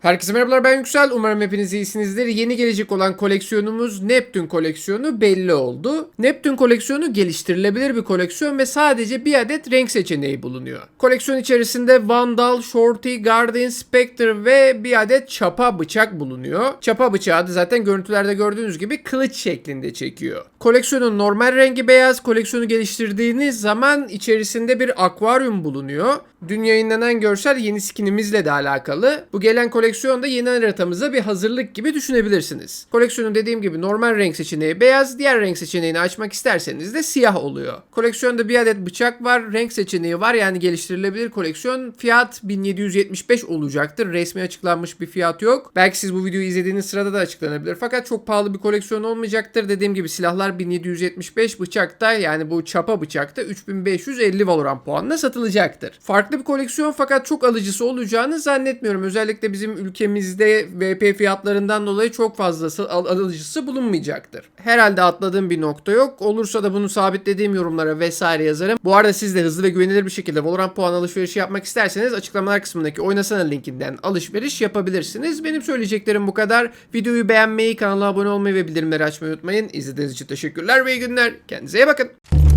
Herkese merhabalar ben Yüksel. Umarım hepiniz iyisinizdir. Yeni gelecek olan koleksiyonumuz Neptün koleksiyonu belli oldu. Neptün koleksiyonu geliştirilebilir bir koleksiyon ve sadece bir adet renk seçeneği bulunuyor. Koleksiyon içerisinde Vandal, Shorty, Guardian, Spectre ve bir adet çapa bıçak bulunuyor. Çapa bıçağı da zaten görüntülerde gördüğünüz gibi kılıç şeklinde çekiyor. Koleksiyonun normal rengi beyaz. Koleksiyonu geliştirdiğiniz zaman içerisinde bir akvaryum bulunuyor. Dün yayınlanan görsel yeni skinimizle de alakalı. Bu gelen koleksiyonda yeni haritamıza bir hazırlık gibi düşünebilirsiniz. Koleksiyonun dediğim gibi normal renk seçeneği beyaz, diğer renk seçeneğini açmak isterseniz de siyah oluyor. Koleksiyonda bir adet bıçak var, renk seçeneği var yani geliştirilebilir koleksiyon. Fiyat 1775 olacaktır. Resmi açıklanmış bir fiyat yok. Belki siz bu videoyu izlediğiniz sırada da açıklanabilir. Fakat çok pahalı bir koleksiyon olmayacaktır. Dediğim gibi silahlar 1775 bıçakta yani bu çapa bıçakta 3550 Valorant puanına satılacaktır. Farklı bir koleksiyon fakat çok alıcısı olacağını zannetmiyorum. Özellikle bizim ülkemizde VP fiyatlarından dolayı çok fazlası al- alıcısı bulunmayacaktır. Herhalde atladığım bir nokta yok. Olursa da bunu sabitlediğim yorumlara vesaire yazarım. Bu arada siz de hızlı ve güvenilir bir şekilde Valorant puan alışverişi yapmak isterseniz açıklamalar kısmındaki oynasana linkinden alışveriş yapabilirsiniz. Benim söyleyeceklerim bu kadar. Videoyu beğenmeyi, kanala abone olmayı ve bildirimleri açmayı unutmayın. İzlediğiniz için teşekkürler ve iyi günler. Kendinize iyi bakın.